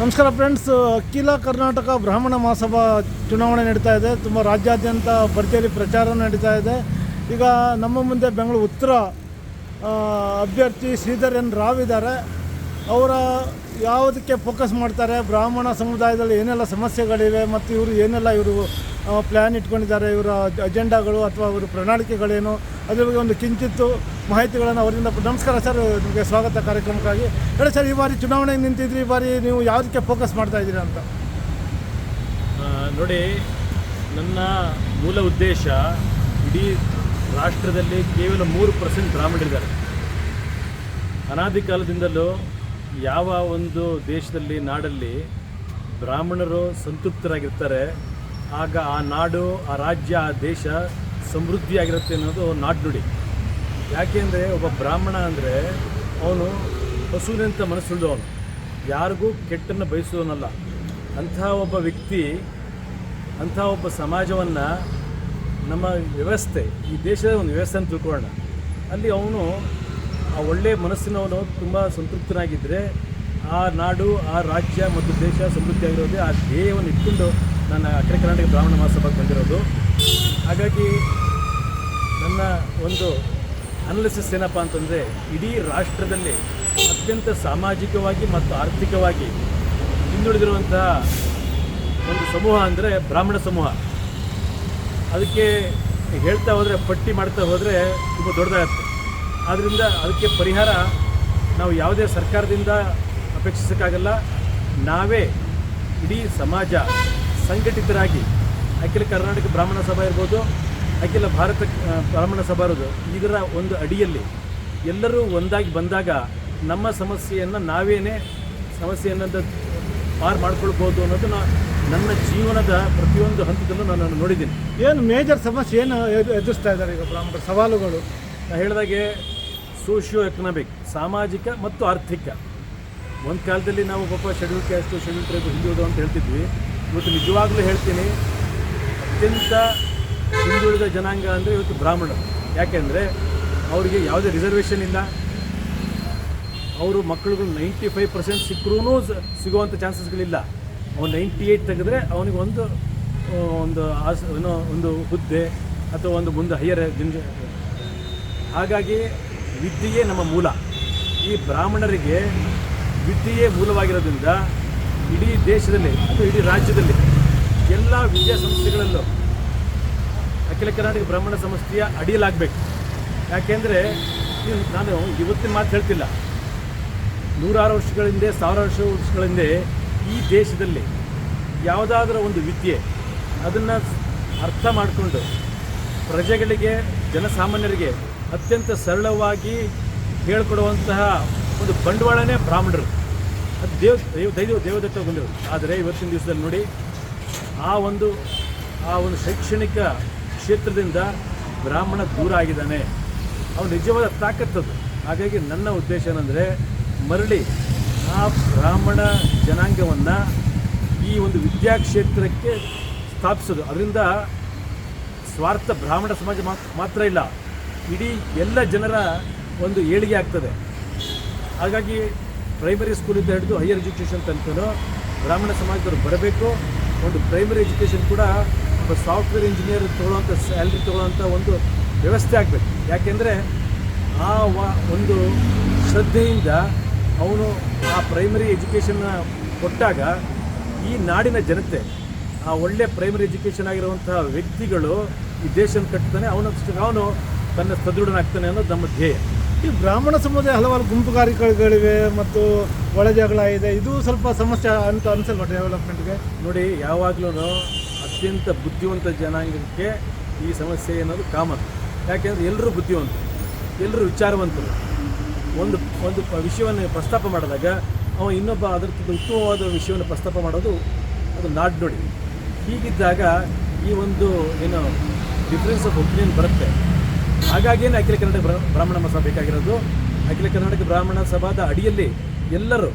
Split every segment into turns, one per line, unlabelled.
ನಮಸ್ಕಾರ ಫ್ರೆಂಡ್ಸ್. ಅಖಿಲ ಕರ್ನಾಟಕ ಬ್ರಾಹ್ಮಣ ಮಹಾಸಭಾ ಚುನಾವಣೆ ನಡೀತಾ ಇದೆ. ತುಂಬ ರಾಜ್ಯಾದ್ಯಂತ ಭರ್ಜರಿ ಪ್ರಚಾರ ನಡೀತಾ ಇದೆ. ಈಗ ನಮ್ಮ ಮುಂದೆ ಬೆಂಗಳೂರು ಉತ್ತರ ಅಭ್ಯರ್ಥಿ ಶ್ರೀಧರ್ ಎನ್ ರಾವ್ ಇದ್ದಾರೆ. ಅವರ ಯಾವುದಕ್ಕೆ ಫೋಕಸ್ ಮಾಡ್ತಾರೆ? ಬ್ರಾಹ್ಮಣ ಸಮುದಾಯದಲ್ಲಿ ಏನೆಲ್ಲ ಸಮಸ್ಯೆಗಳಿವೆ ಮತ್ತು ಇವರು ಏನೆಲ್ಲ ಇವರು ಪ್ಲ್ಯಾನ್ ಇಟ್ಕೊಂಡಿದ್ದಾರೆ? ಇವರ ಅಜೆಂಡಾಗಳು ಅಥವಾ ಅವರ ಪ್ರಣಾಳಿಕೆಗಳೇನು? ಅದ್ರ ಬಗ್ಗೆ ಒಂದು ಕಿಂಚಿತ್ತು ಮಾಹಿತಿಗಳನ್ನು ಅವರಿಂದ ನಮಸ್ಕಾರ ಸರ್, ನಿಮಗೆ ಸ್ವಾಗತ ಕಾರ್ಯಕ್ರಮಕ್ಕಾಗಿ. ಹೇಳಿ ಸರ್, ಈ ಬಾರಿ ಚುನಾವಣೆಗೆ ನಿಂತಿದ್ರಿ, ಈ ಬಾರಿ ನೀವು ಯಾವುದಕ್ಕೆ ಫೋಕಸ್ ಮಾಡ್ತಾ ಇದ್ದೀರಾ ಅಂತ?
ನೋಡಿ, ನನ್ನ ಮೂಲ ಉದ್ದೇಶ ಇಡೀ ರಾಷ್ಟ್ರದಲ್ಲಿ ಕೇವಲ ಮೂರು ಪರ್ಸೆಂಟ್ ಬ್ರಾಹ್ಮಣರಿದ್ದಾರೆ ಅನಾದಿ ಕಾಲದಿಂದಲೂ ಯಾವ ಒಂದು ದೇಶದಲ್ಲಿ, ನಾಡಲ್ಲಿ ಬ್ರಾಹ್ಮಣರು ಸಂತೃಪ್ತರಾಗಿರ್ತಾರೆ, ಆಗ ಆ ನಾಡು, ಆ ರಾಜ್ಯ, ಆ ದೇಶ ಸಮೃದ್ಧಿಯಾಗಿರುತ್ತೆ ಅನ್ನೋದು ನಾಡ್ನುಡಿ ಯಾಕೆಂದರೆ ಒಬ್ಬ ಬ್ರಾಹ್ಮಣ ಅಂದರೆ ಅವನು ಹಸುವಿನಂತ ಮನಸ್ಸುಳ್ಳವನು ಯಾರಿಗೂ ಕೆಟ್ಟನ್ನು ಬಯಸುವವನಲ್ಲ. ಅಂಥ ಒಬ್ಬ ವ್ಯಕ್ತಿ, ಅಂಥ ಒಬ್ಬ ಸಮಾಜವನ್ನು ನಮ್ಮ ವ್ಯವಸ್ಥೆ, ಈ ದೇಶದ ಒಂದು ವ್ಯವಸ್ಥೆ ಅಂತ ತಿಳ್ಕೊಳ್ಳೋಣ. ಅಲ್ಲಿ ಅವನು ಆ ಒಳ್ಳೆಯ ಮನಸ್ಸಿನವನು ತುಂಬ ಸಂತೃಪ್ತನಾಗಿದ್ದರೆ ಆ ನಾಡು, ಆ ರಾಜ್ಯ ಮತ್ತು ದೇಶ ಸಮೃದ್ಧಿಯಾಗಿರೋದೇ ಆ ಧ್ಯೇಯವನ್ನು ಇಟ್ಕೊಂಡು ನನ್ನ ಅಖಿಲ ಕರ್ನಾಟಕ ಬ್ರಾಹ್ಮಣ ಮಹಾಸಭಾಗೆ ಬಂದಿರೋದು. ಹಾಗಾಗಿ ನನ್ನ ಒಂದು ಅನಾಲಿಸಿಸ್ ಏನಪ್ಪ ಅಂತಂದರೆ ಇಡೀ ರಾಷ್ಟ್ರದಲ್ಲಿ ಅತ್ಯಂತ ಸಾಮಾಜಿಕವಾಗಿ ಮತ್ತು ಆರ್ಥಿಕವಾಗಿ ಹಿಂದುಳಿದಿರುವಂತಹ ಒಂದು ಸಮೂಹ ಅಂದರೆ ಬ್ರಾಹ್ಮಣ ಸಮೂಹ. ಅದಕ್ಕೆ ಹೇಳ್ತಾ ಹೋದರೆ, ಪಟ್ಟಿ ಮಾಡ್ತಾ ಹೋದರೆ ತುಂಬ ದೊಡ್ಡದಾಗುತ್ತೆ. ಆದ್ದರಿಂದ ಅದಕ್ಕೆ ಪರಿಹಾರ ನಾವು ಯಾವುದೇ ಸರ್ಕಾರದಿಂದ ಅಪೇಕ್ಷಿಸೋಕ್ಕಾಗಲ್ಲ. ನಾವೇ ಇಡೀ ಸಮಾಜ ಸಂಘಟಿತರಾಗಿ ಅಖಿಲ ಕರ್ನಾಟಕ ಬ್ರಾಹ್ಮಣ ಸಭಾ ಇರ್ಬೋದು ಅಖಿಲ ಭಾರತ ಬ್ರಾಹ್ಮಣ ಸಭಾ ಇರೋದು ಇದರ ಒಂದು ಅಡಿಯಲ್ಲಿ ಎಲ್ಲರೂ ಒಂದಾಗಿ ಬಂದಾಗ ನಮ್ಮ ಸಮಸ್ಯೆಯನ್ನು ನಾವೇನೇ ಸಮಸ್ಯೆಯನ್ನು ಪಾರು ಮಾಡ್ಕೊಳ್ಬೋದು ಅನ್ನೋದು ನಾ- ನನ್ನ ಜೀವನದ ಪ್ರತಿಯೊಂದು ಹಂತದಲ್ಲೂ ನಾನು ನೋಡಿದ್ದೀನಿ.
ಏನು ಮೇಜರ್ ಸಮಸ್ಯೆ ಏನು ಎದು- ಎದುರಿಸ್ತಾ ಇದ್ದಾರೆ ಈಗ ಬ್ರಾಹ್ಮಣ ಸವಾಲುಗಳು?
ಹೇಳಿದಾಗೆ ಸೋಷಿಯೋ ಎಕನಾಮಿಕ್ ಸಾಮಾಜಿಕ ಮತ್ತು ಆರ್ಥಿಕ. ಒಂದು ಕಾಲದಲ್ಲಿ ನಾವು ಪಾಪ ಶೆಡ್ಯೂಲ್ ಕ್ಯಾಸ್ಟು ಶೆಡ್ಯೂಲ್ ಟ್ರೈಬ್ ಹಿಂದುಳಿದು ಅಂತ ಹೇಳ್ತಿದ್ವಿ. ಇವತ್ತು ನಿಜವಾಗ್ಲೂ ಹೇಳ್ತೀನಿ, ಅತ್ಯಂತ ಹಿಂದುಳಿದ ಜನಾಂಗ ಅಂದರೆ ಇವತ್ತು ಬ್ರಾಹ್ಮಣ. ಯಾಕೆಂದರೆ ಅವರಿಗೆ ಯಾವುದೇ ರಿಸರ್ವೇಷನ್ ಇಲ್ಲ. ಅವರು ಮಕ್ಕಳುಗಳು ನೈಂಟಿ ಫೈವ್ ಪರ್ಸೆಂಟ್ ಸಿಕ್ಕರೂ ಸಿಗುವಂಥ ಚಾನ್ಸಸ್ಗಳಿಲ್ಲ ಅವ್ನು ನೈಂಟಿ ಏಯ್ಟ್ ತೆಗೆದ್ರೆ ಅವನಿಗೆ ಒಂದು ಒಂದು ಆಸ್, ಏನೋ ಒಂದು ಹುದ್ದೆ ಅಥವಾ ಒಂದು ಮುಂದೆ ಹೈಯರ್ ಹಾಗಾಗಿ ವಿದ್ಯೆಯೇ ನಮ್ಮ ಮೂಲ. ಈ ಬ್ರಾಹ್ಮಣರಿಗೆ ವಿದ್ಯೆಯೇ ಮೂಲವಾಗಿರೋದ್ರಿಂದ ಇಡೀ ದೇಶದಲ್ಲಿ ಅಥವಾ ಇಡೀ ರಾಜ್ಯದಲ್ಲಿ ಎಲ್ಲ ವಿದ್ಯಾಸಂಸ್ಥೆಗಳಲ್ಲೂ ಅಖಿಲ ಕರ್ನಾಟಕ ಬ್ರಾಹ್ಮಣ ಸಂಸ್ಥೆಯ ಅಡಿಯಲಾಗಬೇಕು. ಯಾಕೆಂದರೆ ನಾನು ಇವತ್ತಿನ ಮಾತು ಹೇಳ್ತಿಲ್ಲ. ನೂರಾರು ವರ್ಷಗಳ ಹಿಂದೆ ಸಾವಿರ ವರ್ಷ ವರ್ಷಗಳ ಹಿಂದೆ ಈ ದೇಶದಲ್ಲಿ ಯಾವುದಾದ್ರೂ ಒಂದು ವಿದ್ಯೆ ಅದನ್ನು ಅರ್ಥ ಮಾಡಿಕೊಂಡು ಪ್ರಜೆಗಳಿಗೆ, ಜನಸಾಮಾನ್ಯರಿಗೆ ಅತ್ಯಂತ ಸರಳವಾಗಿ ಹೇಳ್ಕೊಡುವಂತಹ ಒಂದು ಬಂಡವಾಳನೇ ಬ್ರಾಹ್ಮಣರು. ಅದು ದೇವ್, ದೇವ, ದೈವ, ದೇವದತ್ತ ಬಂದರು ಆದರೆ ಇವತ್ತಿನ ದಿವಸದಲ್ಲಿ ನೋಡಿ, ಆ ಒಂದು ಆ ಒಂದು ಶೈಕ್ಷಣಿಕ ಕ್ಷೇತ್ರದಿಂದ ಬ್ರಾಹ್ಮಣ ದೂರ ಆಗಿದ್ದಾನೆ. ಅವನು ನಿಜವಾದ ತಾಕತ್ತದು ಹಾಗಾಗಿ ನನ್ನ ಉದ್ದೇಶ ಏನಂದರೆ, ಮರಳಿ ಆ ಬ್ರಾಹ್ಮಣ ಜನಾಂಗವನ್ನು ಈ ಒಂದು ವಿದ್ಯಾಕ್ಷೇತ್ರಕ್ಕೆ ಸ್ಥಾಪಿಸೋದು. ಅದರಿಂದ ಸ್ವಾರ್ಥ ಬ್ರಾಹ್ಮಣ ಸಮಾಜ ಮಾತ್- ಮಾತ್ರ ಇಲ್ಲ. ಇಡೀ ಎಲ್ಲ ಜನರ ಒಂದು ಏಳಿಗೆ ಆಗ್ತದೆ. ಹಾಗಾಗಿ ಪ್ರೈಮರಿ ಸ್ಕೂಲಿಂದ ಹಿಡಿದು ಹೈಯರ್ ಎಜುಕೇಷನ್ ತನಕನೂ ಬ್ರಾಹ್ಮಣ ಸಮಾಜದವರು ಬರಬೇಕು. ಒಂದು ಪ್ರೈಮರಿ ಎಜುಕೇಷನ್ ಕೂಡ ಒಬ್ಬ ಸಾಫ್ಟ್ವೇರ್ ಇಂಜಿನಿಯರ್ ತೊಗೊಳ್ಳೋಂಥ ಸ್ಯಾಲ್ರಿ ತೊಗೊಳ್ಳೋಂಥ ಒಂದು ವ್ಯವಸ್ಥೆ ಆಗಬೇಕು. ಯಾಕೆಂದರೆ ಆ ಒಂದು ಶ್ರದ್ಧೆಯಿಂದ ಅವನು ಆ ಪ್ರೈಮರಿ ಎಜುಕೇಷನ್ನ ಕೊಟ್ಟಾಗ ಈ ನಾಡಿನ ಜನತೆ, ಆ ಒಳ್ಳೆ ಪ್ರೈಮರಿ ಎಜುಕೇಷನ್ ಆಗಿರುವಂತಹ ವ್ಯಕ್ತಿಗಳು ಈ ದೇಶನ ಕಟ್ತಾನೆ ಅವನ ಅವನು ತನ್ನ ಸದೃಢನಾಗ್ತಾನೆ ಅನ್ನೋದು ನಮ್ಮ ಧ್ಯೇಯ.
ಈ ಬ್ರಾಹ್ಮಣ ಸಮುದಾಯ ಹಲವಾರು ಗುಂಪುಗಾರಿಕೆಗಳಿವೆ ಮತ್ತು ಒಳ ಜಗಳ ಇದೆ. ಇದು ಸ್ವಲ್ಪ ಸಮಸ್ಯೆ ಅಂತ ಅನ್ಸಲ್ವಾ ಡೆವಲಪ್ಮೆಂಟ್ಗೆ
ನೋಡಿ ಯಾವಾಗಲೂ ಅತ್ಯಂತ ಬುದ್ಧಿವಂತ ಜನಾಂಗಕ್ಕೆ ಈ ಸಮಸ್ಯೆ ಅನ್ನೋದು ಕಾಮನ್ ಯಾಕೆಂದರೆ ಎಲ್ಲರೂ ಬುದ್ಧಿವಂತರು ಎಲ್ಲರೂ ವಿಚಾರವಂತರು. ಒಂದು ಒಂದು ವಿಷಯವನ್ನು ಪ್ರಸ್ತಾಪ ಮಾಡಿದಾಗ ಅವ ಇನ್ನೊಬ್ಬ ಅದಕ್ಕಿಂತ ಉತ್ತಮವಾದ ವಿಷಯವನ್ನು ಪ್ರಸ್ತಾಪ ಮಾಡೋದು ಅದು ನಾಡ್ನುಡಿ ಹೀಗಿದ್ದಾಗ ಈ ಒಂದು, ಏನು ಡಿಫ್ರೆನ್ಸ್ ಆಫ್ ಒಪಿನಿಯನ್ ಬರುತ್ತೆ. ಹಾಗಾಗಿಯೇ ಅಖಿಲ ಕರ್ನಾಟಕ ಬ್ರಾ- ಬ್ರಾಹ್ಮಣ ಸಭಾ ಬೇಕಾಗಿರೋದು. ಅಖಿಲ ಕರ್ನಾಟಕ ಬ್ರಾಹ್ಮಣ ಸಭಾದ ಅಡಿಯಲ್ಲಿ ಎಲ್ಲರೂ,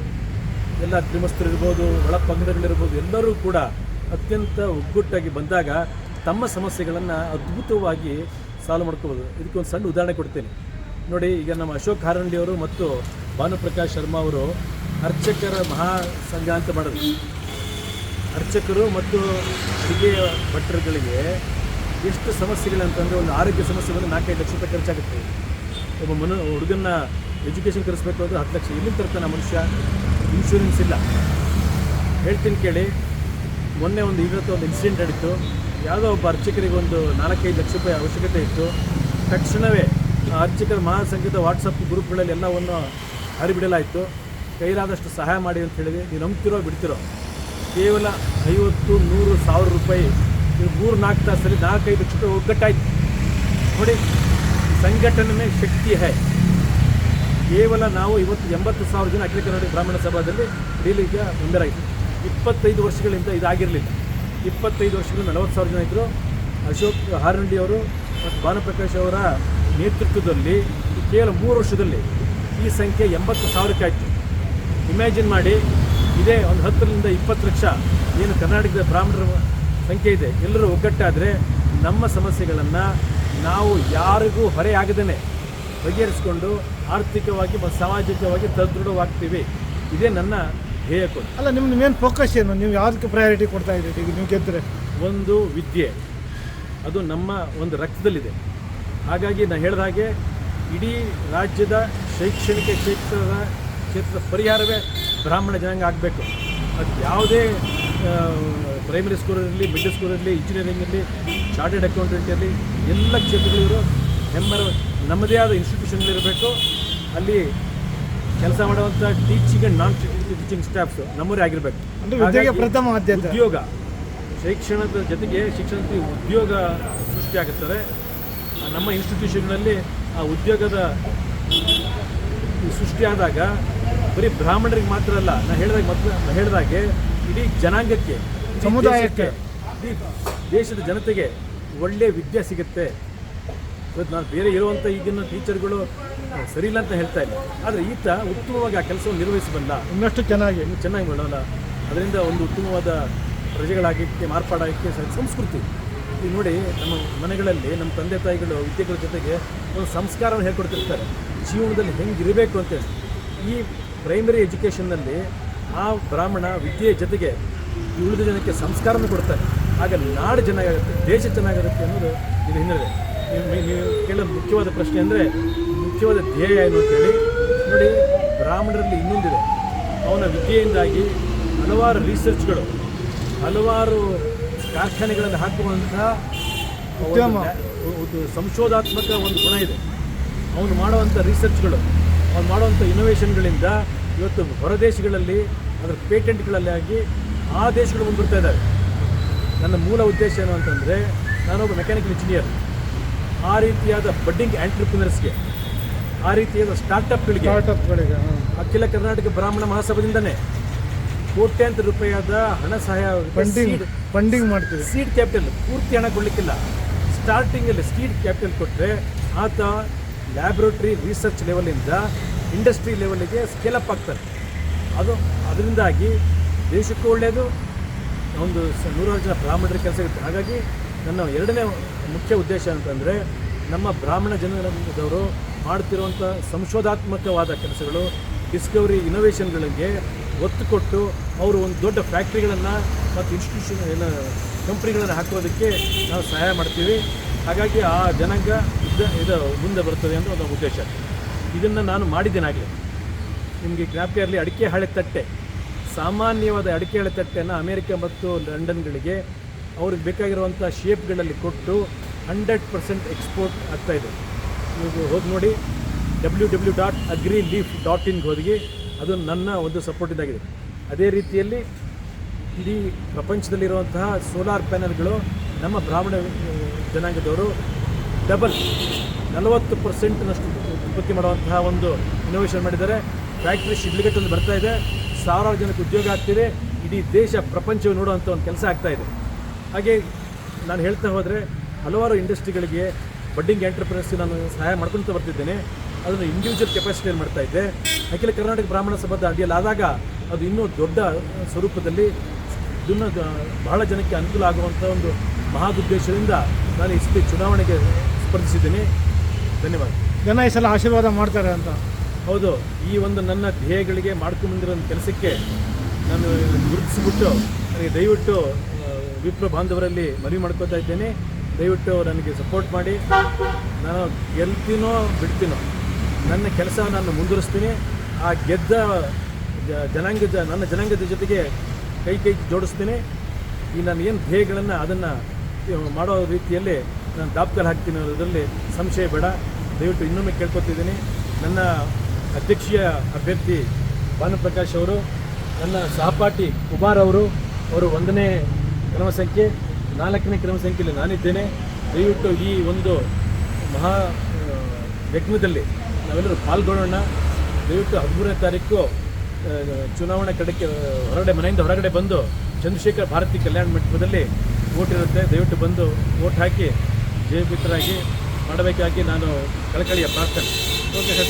ಎಲ್ಲ ತ್ರಿಮಸ್ಥರಿರ್ಬೋದು ಒಳ ಪಂಗಡಗಳಿರ್ಬೋದು, ಎಲ್ಲರೂ ಕೂಡ ಅತ್ಯಂತ ಒಗ್ಗುಟ್ಟಾಗಿ ಬಂದಾಗ ತಮ್ಮ ಸಮಸ್ಯೆಗಳನ್ನು ಅದ್ಭುತವಾಗಿ ಸಾಲ್ವ್ ಮಾಡ್ಕೋಬೋದು. ಇದಕ್ಕೆ ಒಂದು ಸಣ್ಣ ಉದಾಹರಣೆ ಕೊಡ್ತೇನೆ. ನೋಡಿ, ಈಗ ನಮ್ಮ ಅಶೋಕ್ ಕಾರಂಡಿ ಅವರು ಮತ್ತು ಭಾನುಪ್ರಕಾಶ್ ಶರ್ಮಾ ಅವರು ಅರ್ಚಕರ ಮಹಾಸಂಘ ಅಂತ ಮಾಡಿದ್ರು. ಅರ್ಚಕರು ಮತ್ತು ಅಡಿಗೆ ಭಟ್ರುಗಳಿಗೆ ಎಷ್ಟು ಸಮಸ್ಯೆಗಳಂತಂದರೆ ಒಂದು ಆರೋಗ್ಯ ಸಮಸ್ಯೆ ಬಂದು ನಾಲ್ಕೈದು ಲಕ್ಷ ರೂಪಾಯಿ ಖರ್ಚಾಗುತ್ತೆ. ಒಬ್ಬ ಮನು, ಹುಡುಗನ್ನ ಎಜುಕೇಷನ್ ಕರೆಸ್ಬೇಕು ಅಂದರೆ ಹತ್ತು ಲಕ್ಷ. ಎಲ್ಲಿಂದ ತರ್ತಾನೆ ಮನುಷ್ಯ? ಇನ್ಶೂರೆನ್ಸ್ ಇಲ್ಲ. ಹೇಳ್ತೀನಿ ಕೇಳಿ. ಮೊನ್ನೆ ಒಂದು, ಇವತ್ತು ಒಂದು ಇನ್ಸಿಡೆಂಟ್ ನಡೀತು. ಯಾವುದೋ ಒಬ್ಬ ಅರ್ಚಕರಿಗೆ ಒಂದು ನಾಲ್ಕೈದು ಲಕ್ಷ ರೂಪಾಯಿ ಅವಶ್ಯಕತೆ ಇತ್ತು. ತಕ್ಷಣವೇ ಆ ಅರ್ಚಕರ ಮಹಾಸಂಘದ ವಾಟ್ಸಪ್ ಗ್ರೂಪ್ಗಳಲ್ಲಿ ಎಲ್ಲವನ್ನು ಹರಿಬಿಡಲಾಯಿತು. ಕೈಲಾದಷ್ಟು ಸಹಾಯ ಮಾಡಿ ಅಂತ ಹೇಳಿದೆ. ನೀವು ನಂಬ್ತಿರೋ ಬಿಡ್ತಿರೋ. ಕೇವಲ ಐವತ್ತು, ನೂರು, ಸಾವಿರ ರೂಪಾಯಿ ಮೂರು ನಾಲ್ಕು ತಾಸಲ್ಲಿ ನಾಲ್ಕೈದು ಲಕ್ಷ ರೂಪಾಯಿ ಒಗ್ಗಟ್ಟಾಯ್ತು. ನೋಡಿ, ಸಂಘಟನೆ ಶಕ್ತಿ ಹೈ. ಕೇವಲ ನಾವು ಇವತ್ತು ಎಂಬತ್ತು ಸಾವಿರ ಜನ ಅಖಿಲ ಕರ್ನಾಟಕ ಬ್ರಾಹ್ಮಣ ಸಭಾದಲ್ಲಿ ಡೀಲಿಗೆ ಮೆಂಬರ್ ಆಯಿತು ಇಪ್ಪತ್ತೈದು ವರ್ಷಗಳಿಂದ ಇದಾಗಿರಲಿಲ್ಲ. ಇಪ್ಪತ್ತೈದು ವರ್ಷಗಳು ನಲವತ್ತು ಸಾವಿರ ಜನ ಇದ್ದರು ಅಶೋಕ್ ಅವರು ಮತ್ತು ಭಾನುಪ್ರಕಾಶ್ ಅವರ ನೇತೃತ್ವದಲ್ಲಿ ಕೇವಲ ಮೂರು ವರ್ಷದಲ್ಲಿ ಈ ಸಂಖ್ಯೆ ಎಂಬತ್ತು ಸಾವಿರಕ್ಕೆ ಆಯಿತು. ಇಮ್ಯಾಜಿನ್ ಮಾಡಿ, ಇದೇ ಒಂದು ಹತ್ತರಿಂದ ಇಪ್ಪತ್ತು ಲಕ್ಷ ಏನು ಕರ್ನಾಟಕದ ಬ್ರಾಹ್ಮಣರ ಸಂಖ್ಯೆ ಇದೆ. ಎಲ್ಲರೂ ಒಗ್ಗಟ್ಟಾದರೆ ನಮ್ಮ ಸಮಸ್ಯೆಗಳನ್ನು ನಾವು ಯಾರಿಗೂ ಹೊರೆಯಾಗದೇ ಬಗೆಹರಿಸ್ಕೊಂಡು ಆರ್ಥಿಕವಾಗಿ ಮತ್ತು ಸಾಮಾಜಿಕವಾಗಿ ಸದೃಢವಾಗ್ತೀವಿ. ಇದೇ ನನ್ನ ಧ್ಯೇಯ ಕೂಡ
ಅಲ್ಲ ನಿಮ್ಮ ಮೇನ್ ಫೋಕಸ್ ಏನು? ನೀವು ಯಾವುದಕ್ಕೆ ಪ್ರಯಾರಿಟಿ ಕೊಡ್ತಾ ಇದ್ದೀರಿ ಈಗ ನೀವು ಗೆದ್ದರೆ
ಒಂದು ವಿದ್ಯೆ. ಅದು ನಮ್ಮ ಒಂದು ರಕ್ತದಲ್ಲಿದೆ. ಹಾಗಾಗಿ ನಾನು ಹೇಳಿದ ಹಾಗೆ ಇಡೀ ರಾಜ್ಯದ ಶೈಕ್ಷಣಿಕ ಕ್ಷೇತ್ರದ ಕ್ಷೇತ್ರದ ಪರಿಹಾರವೇ ಬ್ರಾಹ್ಮಣ ಜನಾಂಗ ಆಗಬೇಕು. ಅದು ಯಾವುದೇ ಪ್ರೈಮರಿ ಸ್ಕೂಲ್ ಇರಲಿ ಮಿಡ್ಲ್ ಸ್ಕೂಲ್ ಇರಲಿ ಇಂಜಿನಿಯರಿಂಗ್ ಇರಲಿ ಚಾರ್ಟೆಡ್ ಅಕೌಂಟೆಂಟ್ ಇರಲಿ ಎಲ್ಲ ಕ್ಷೇತ್ರಗಳಿವರು ಹೆಮ್ಮರ ನಮ್ಮದೇ ಆದ ಇನ್ಸ್ಟಿಟ್ಯೂಷನ್ಗಳಿರಬೇಕು ಅಲ್ಲಿ ಕೆಲಸ ಮಾಡುವಂಥ teaching and non teaching staffs ನಮ್ಮೂರೇ ಆಗಿರಬೇಕು.
ಅಂದರೆ ಪ್ರಥಮ ಆದ್ಯತೆ.
ಉದ್ಯೋಗ ಶಿಕ್ಷಣದ ಜೊತೆಗೆ ಶಿಕ್ಷಣದಲ್ಲಿ ಉದ್ಯೋಗ ಸೃಷ್ಟಿಯಾಗುತ್ತದೆ ಆಗುತ್ತದೆ ನಮ್ಮ ಇನ್ಸ್ಟಿಟ್ಯೂಷನ್ನಲ್ಲಿ ಆ ಉದ್ಯೋಗದ ಸೃಷ್ಟಿಯಾದಾಗ ಬರೀ ಬ್ರಾಹ್ಮಣರಿಗೆ ಮಾತ್ರ ಅಲ್ಲ ನಾನು ಹೇಳಿದಾಗ ಮತ್ತೆ ಹೇಳಿದಾಗೆ ಇಡೀ ಜನಾಂಗಕ್ಕೆ
ಸಮುದಾಯಕ್ಕೆ.
ಇಡೀ ದೇಶದ ಜನತೆಗೆ ಒಳ್ಳೆಯ ವಿದ್ಯೆ ಸಿಗುತ್ತೆ. ಇವತ್ತು ನಾನು ಬೇರೆ ಇರುವಂಥ ಈಗಿನ ಟೀಚರ್ಗಳು ಸರಿ ಇಲ್ಲ ಅಂತ ಹೇಳ್ತಾ ಇಲ್ಲ ಆದರೆ ಈತ ಉತ್ತಮವಾಗಿ ಆ ಕೆಲಸವನ್ನು ನಿರ್ವಹಿಸಬಲ್ಲ
ಇನ್ನಷ್ಟು ಚೆನ್ನಾಗಿ.
ಇನ್ನು ಚೆನ್ನಾಗಿ ಮಾಡೋಲ್ಲ. ಅದರಿಂದ ಒಂದು ಉತ್ತಮವಾದ ಪ್ರಜೆಗಳಾಗಿಕ್ಕೆ ಮಾರ್ಪಾಡಾಗಿಕ್ಕೆ ಸ- ಸಂಸ್ಕೃತಿ. ಈಗ ನೋಡಿ ನಮ್ಮ ಮನೆಗಳಲ್ಲಿ ನಮ್ಮ ತಂದೆ ತಾಯಿಗಳು ವಿದ್ಯೆಗಳ ಜೊತೆಗೆ ಒಂದು ಸಂಸ್ಕಾರವನ್ನು ಹೇಳ್ಕೊಡ್ತಿರ್ತಾರೆ. ಜೀವನದಲ್ಲಿ ಹೆಂಗೆ ಇರಬೇಕು ಅಂತೇಳಿ. ಈ ಪ್ರೈಮರಿ ಎಜುಕೇಷನ್ನಲ್ಲಿ ಆ ಬ್ರಾಹ್ಮಣ ವಿದ್ಯೆಯ ಜೊತೆಗೆ ಉಳಿದ ಜನಕ್ಕೆ ಸಂಸ್ಕಾರವನ್ನು ಕೊಡ್ತಾರೆ. ಆಗ ನಾಡು ಚೆನ್ನಾಗಿರುತ್ತೆ ದೇಶ ಚೆನ್ನಾಗಿರುತ್ತೆ ಅನ್ನೋದು ಇದು ಹಿನ್ನೆಲೆ. ನೀವು ನೀವು ಕೇಳೋ ಮುಖ್ಯವಾದ ಪ್ರಶ್ನೆ ಅಂದರೆ ಮುಖ್ಯವಾದ ಧ್ಯೇಯ ಏನು ಅಂತೇಳಿ ನೋಡಿ ಬ್ರಾಹ್ಮಣರಲ್ಲಿ ಇನ್ನೊಂದಿದೆ. ಅವನ ವಿದ್ಯೆಯಿಂದಾಗಿ ಹಲವಾರು ರಿಸರ್ಚ್ಗಳು ಹಲವಾರು ಕಾರ್ಖಾನೆಗಳನ್ನು ಹಾಕುವಂತಹ ಸಂಶೋಧಾತ್ಮಕ ಒಂದು ಗುಣ ಇದೆ. ಅವನು ಮಾಡುವಂಥ ರಿಸರ್ಚ್ಗಳು ಅವನು ಮಾಡುವಂಥ ಇನೋವೇಷನ್ಗಳಿಂದ ಇವತ್ತು ಹೊರದೇಶಗಳಲ್ಲಿ ಅದರ ಪೇಟೆಂಟ್ಗಳಲ್ಲಿ ಆಗಿ ಆ ದೇಶಗಳು ಮುಂದುವರ್ತಾ ಇದ್ದಾವೆ ನನ್ನ ಮೂಲ ಉದ್ದೇಶ ಏನು ಅಂತಂದರೆ ನಾನೊಬ್ಬ ಮೆಕ್ಯಾನಿಕಲ್ ಇಂಜಿನಿಯರ್ ಆ ರೀತಿಯಾದ ಬಡ್ಡಿಂಗ್ ಆಂಟ್ರಪ್ರಿನರ್ಸ್ಗೆ ಆ ರೀತಿಯಾದ ಸ್ಟಾರ್ಟಪ್ಗಳಿಗೆ
ಸ್ಟಾರ್ಟಪ್ಗಳಿಗೆ
ಅಖಿಲ ಕರ್ನಾಟಕ ಬ್ರಾಹ್ಮಣ ಮಹಾಸಭಾದಿಂದನೇ ಕೋಟ್ಯಾಂತರ ರೂಪಾಯಿಯಾದ ಹಣ ಸಹಾಯ
ಫಂಡಿಂಗ್ ಫಂಡಿಂಗ್ ಮಾಡ್ತೀವಿ.
ಸೀಡ್ ಕ್ಯಾಪಿಟಲ್ ಪೂರ್ತಿ ಹಣ ಕೊಡಲಿಕ್ಕಿಲ್ಲ. ಸ್ಟಾರ್ಟಿಂಗಲ್ಲಿ ಸೀಡ್ ಕ್ಯಾಪಿಟಲ್ ಕೊಟ್ಟರೆ ಆತ ಲ್ಯಾಬ್ರೋಟ್ರಿ ರಿಸರ್ಚ್ ಲೆವೆಲಿಂದ ಇಂಡಸ್ಟ್ರಿ ಲೆವೆಲಿಗೆ ಸ್ಕೇಲಪ್ ಆಗ್ತಾರೆ ಅದು ಅದರಿಂದಾಗಿ ದೇಶಕ್ಕೂ ಒಳ್ಳೆಯದು ಒಂದು ನೂರಾರು ಜನ ಬ್ರಾಹ್ಮಣರ ಕೆಲಸ ಇರುತ್ತೆ. ಹಾಗಾಗಿ ನನ್ನ ಎರಡನೇ ಮುಖ್ಯ ಉದ್ದೇಶ ಅಂತಂದರೆ ನಮ್ಮ ಬ್ರಾಹ್ಮಣ ಜನದವರು ಮಾಡ್ತಿರುವಂಥ ಸಂಶೋಧಾತ್ಮಕವಾದ ಕೆಲಸಗಳು ಡಿಸ್ಕವರಿ ಇನೋವೇಷನ್ಗಳಿಗೆ ಒತ್ತು ಕೊಟ್ಟು ಅವರು ಒಂದು ದೊಡ್ಡ ಫ್ಯಾಕ್ಟ್ರಿಗಳನ್ನು ಮತ್ತು ಇನ್ಸ್ಟಿಟ್ಯೂಷನ್ ಎಲ್ಲ ಕಂಪ್ನಿಗಳನ್ನು ಹಾಕೋದಕ್ಕೆ ನಾವು ಸಹಾಯ ಮಾಡ್ತೀವಿ. ಹಾಗಾಗಿ ಆ ಜನಾಂಗ ಇದು ಮುಂದೆ ಬರ್ತದೆ ಅಂತ ಒಂದು ಉದ್ದೇಶ. ಇದನ್ನು ನಾನು ಮಾಡಿದ್ದೇನಾಗಲಿ? ನಿಮಗೆ ಜ್ಞಾಪಕ ಇರಲಿ ಅಡಿಕೆ ಹಾಳೆ ತಟ್ಟೆ, ಸಾಮಾನ್ಯವಾದ ಅಡಿಕೆ ಹಾಳೆ ತಟ್ಟೆಯನ್ನು ಅಮೇರಿಕ ಮತ್ತು ಲಂಡನ್ಗಳಿಗೆ ಅವ್ರಿಗೆ ಬೇಕಾಗಿರುವಂಥ ಶೇಪ್ಗಳಲ್ಲಿ ಕೊಟ್ಟು ಹಂಡ್ರೆಡ್ ಪರ್ಸೆಂಟ್ ಎಕ್ಸ್ಪೋರ್ಟ್ ಆಗ್ತಾಯಿದೆ ನೀವು ಹೋಗಿ ನೋಡಿ W W dot agri leaf dot ಇನ್ಗೆ ಹೋಗಿ, ಅದು ನನ್ನ ಒಂದು ಸಪೋರ್ಟ್ ಇದಾಗಿದೆ ಅದೇ ರೀತಿಯಲ್ಲಿ ಇಡೀ ಪ್ರಪಂಚದಲ್ಲಿರುವಂತಹ ಸೋಲಾರ್ ಪ್ಯಾನಲ್ಗಳು ನಮ್ಮ ಬ್ರಾಹ್ಮಣ, ಜನಾಂಗದವರು ಡಬಲ್ ನಲವತ್ತು ಪರ್ಸೆಂಟ್ನಷ್ಟು ಉತ್ಪತ್ತಿ ಮಾಡುವಂತಹ ಒಂದು ಇನೋವೇಷನ್ ಮಾಡಿದ್ದಾರೆ. ಫ್ಯಾಕ್ಟ್ರಿ ಶಿಡ್ಲಿಗಟ್ಟಲ್ಲಿ ಬರ್ತಾ ಇದೆ. ಸಾವಿರಾರು ಜನಕ್ಕೆ ಉದ್ಯೋಗ ಆಗ್ತಿದೆ. ಇಡೀ ದೇಶ ಪ್ರಪಂಚವು ನೋಡುವಂಥ ಒಂದು ಕೆಲಸ ಆಗ್ತಾ ಇದೆ. ಹಾಗೆ ನಾನು ಹೇಳ್ತಾ ಹೋದರೆ ಹಲವಾರು ಇಂಡಸ್ಟ್ರಿಗಳಿಗೆ ಬಡ್ಡಿಂಗ್ ಎಂಟರ್ಪ್ರೈಸ್ ನಾನು ಸಹಾಯ ಮಾಡ್ಕೊಳ್ತಾ ಬರ್ತಿದ್ದೇನೆ. ಅದನ್ನು ಇಂಡಿವಿಜುವಲ್ ಕೆಪಾಸಿಟಿಯಲ್ಲಿ ಮಾಡ್ತಾ ಇದ್ದೆ. ಅಖಿಲ ಕರ್ನಾಟಕ ಬ್ರಾಹ್ಮಣ ಸಭಾದ ಅಡಿಯಲ್ಲಿ ಆದಾಗ ಅದು ಇನ್ನೂ ದೊಡ್ಡ ಸ್ವರೂಪದಲ್ಲಿ ಇದನ್ನು ಬಹಳ ಜನಕ್ಕೆ ಅನುಕೂಲ ಆಗುವಂಥ ಒಂದು ಮಹಾದುದ್ದೇಶದಿಂದ ನಾನು ಸತಿ ಚುನಾವಣೆಗೆ ಸ್ಪರ್ಧಿಸಿದ್ದೇನೆ. ಧನ್ಯವಾದ.
ಜನ ಈ ಸಲ ಆಶೀರ್ವಾದ ಮಾಡ್ತಾರೆ ಅಂತ.
ಹೌದು, ಈ ಒಂದು ನನ್ನ ಧ್ಯೇಯಗಳಿಗೆ ಮಾಡ್ಕೊಂಬಂದಿರೋ ಕೆಲಸಕ್ಕೆ ನಾನು ಗುರುತಿಸಿಬಿಟ್ಟು, ನನಗೆ ದಯವಿಟ್ಟು ವಿಪ್ರ ಬಾಂಧವರಲ್ಲಿ ಮನವಿ ಮಾಡ್ಕೋತಾ ಇದ್ದೇನೆ. ದಯವಿಟ್ಟು ನನಗೆ ಸಪೋರ್ಟ್ ಮಾಡಿ. ನಾನು ಗೆಲ್ತೀನೋ ಬಿಡ್ತೀನೋ, ನನ್ನ ಕೆಲಸ ನಾನು ಮುಂದುವರಿಸ್ತೀನಿ. ಆ ಗೆದ್ದ ಜನಾಂಗದ ನನ್ನ ಜನಾಂಗದ ಜೊತೆಗೆ ಕೈ ಕೈ ಜೋಡಿಸ್ತೀನಿ. ಈ ನಾನು ಏನು ಧ್ಯೇಯಗಳನ್ನು ಅದನ್ನು ಮಾಡೋ ರೀತಿಯಲ್ಲಿ ನಾನು ದಾಪ್ಕಲ್ ಹಾಕ್ತೀನಿ ಅನ್ನೋದರಲ್ಲಿ ಸಂಶಯ ಬೇಡ. ದಯವಿಟ್ಟು ಇನ್ನೊಮ್ಮೆ ಕೇಳ್ಕೊತಿದ್ದೀನಿ. ನನ್ನ ಅಧ್ಯಕ್ಷೀಯ ಅಭ್ಯರ್ಥಿ ಭಾನುಪ್ರಕಾಶ್ ಅವರು, ನನ್ನ ಸಹಪಾಠಿ ಕುಮಾರ್ ಅವರು ಅವರು ಒಂದನೇ ಕ್ರಮ ಸಂಖ್ಯೆ, ನಾಲ್ಕನೇ ಕ್ರಮ ಸಂಖ್ಯೆಯಲ್ಲಿ ನಾನಿದ್ದೇನೆ. ದಯವಿಟ್ಟು ಈ ಒಂದು ಮಹಾ ಯಜ್ಞದಲ್ಲಿ ನಾವೆಲ್ಲರೂ ಪಾಲ್ಗೊಳ್ಳೋಣ. ದಯವಿಟ್ಟು ಹದಿಮೂರನೇ ತಾರೀಕು ಚುನಾವಣಾ ಚುನಾವಣೆ ಕಡೆಗೆ ಹೊರಗಡೆ, ಮನೆಯಿಂದ ಹೊರಗಡೆ ಬಂದು ಚಂದ್ರಶೇಖರ್ ಭಾರತಿ ಕಲ್ಯಾಣ ಮಂಟಪದಲ್ಲಿ ವೋಟ್ ಇರುತ್ತೆ. ದಯವಿಟ್ಟು ಬಂದು ವೋಟ್ ಹಾಕಿ ಜಯಪಿತರಾಗಿ ಮಾಡಬೇಕಾಗಿ ನಾನು ಕಳಕಳಿಯ ಪ್ರಾರ್ಥನೆ. Okay sir.